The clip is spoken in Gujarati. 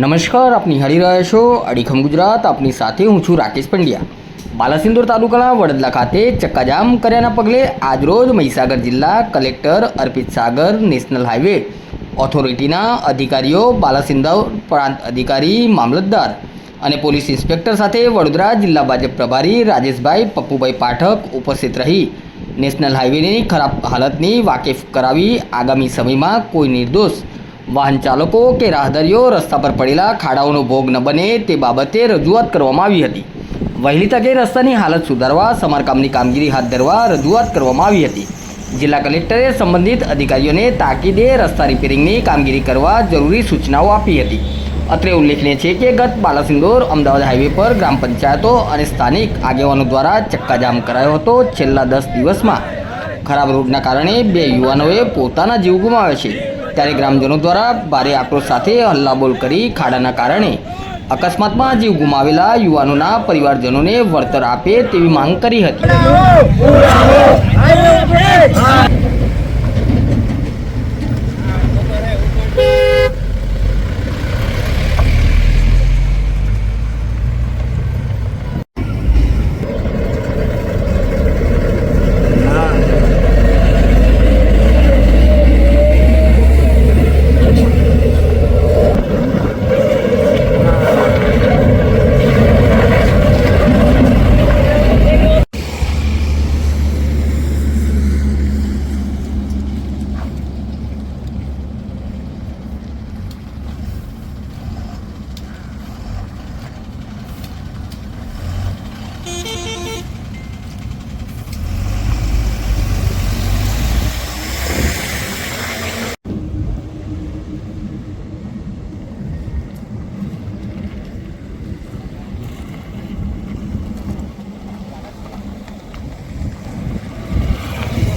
નમસ્કાર આપની નિહાળી રહ્યા છો અડીખમ ગુજરાત. આપની સાથે હું છું રાકેશ પંડ્યા. બાલાસિંદોર તાલુકાના વડદલા ખાતે ચક્કાજામ કર્યાના પગલે આજરોજ મહીસાગર જિલ્લા collector Arpit Sagar national highway ઓથોરિટીના અધિકારીઓ, બાલાસિંદોર પ્રાંત અધિકારી, મામલતદાર અને પોલીસ ઇન્સ્પેક્ટર સાથે વડોદરા જિલ્લા ભાજપ પ્રભારી રાજેશભાઈ પપ્પુભાઈ પાઠક ઉપસ્થિત રહી નેશનલ હાઈવેની ખરાબ હાલતની વાકેફ કરાવી આગામી સમયમાં કોઈ નિર્દોષ વાહન ચાલકો કે રાહદારીઓ રસ્તા પર પડેલા ખાડાઓનો ભોગ ન બને તે બાબતે રજૂઆત કરવામાં આવી હતી. વહેલી તકે રસ્તાની હાલત સુધારવા સમારકામની કામગીરી હાથ ધરવા રજૂઆત કરવામાં આવી હતી. જિલ્લા કલેક્ટરે સંબંધિત અધિકારીઓને તાકીદે રસ્તા રિપેરિંગની કામગીરી કરવા જરૂરી સૂચનાઓ આપી હતી. અત્રે ઉલ્લેખનીય છે કે ગત બાલાસિંદોર, અમદાવાદ હાઈવે પર ગ્રામ પંચાયતો અને સ્થાનિક આગેવાનો દ્વારા ચક્કાજામ કરાયો હતો છેલ્લા દસ દિવસમાં. ખરાબ રોડના કારણે બે યુવાનોએ પોતાના જીવ ગુમાવ્યા છે. ત્યારે ગ્રામજનો દ્વારા ભારે આક્રોશ સાથે હલ્લાબોલ કરી ખાડાના કારણે અકસ્માતમાં જીવ ગુમાવેલા યુવાનોના પરિવારજનોને વળતર આપે તેવી માંગ કરી હતી.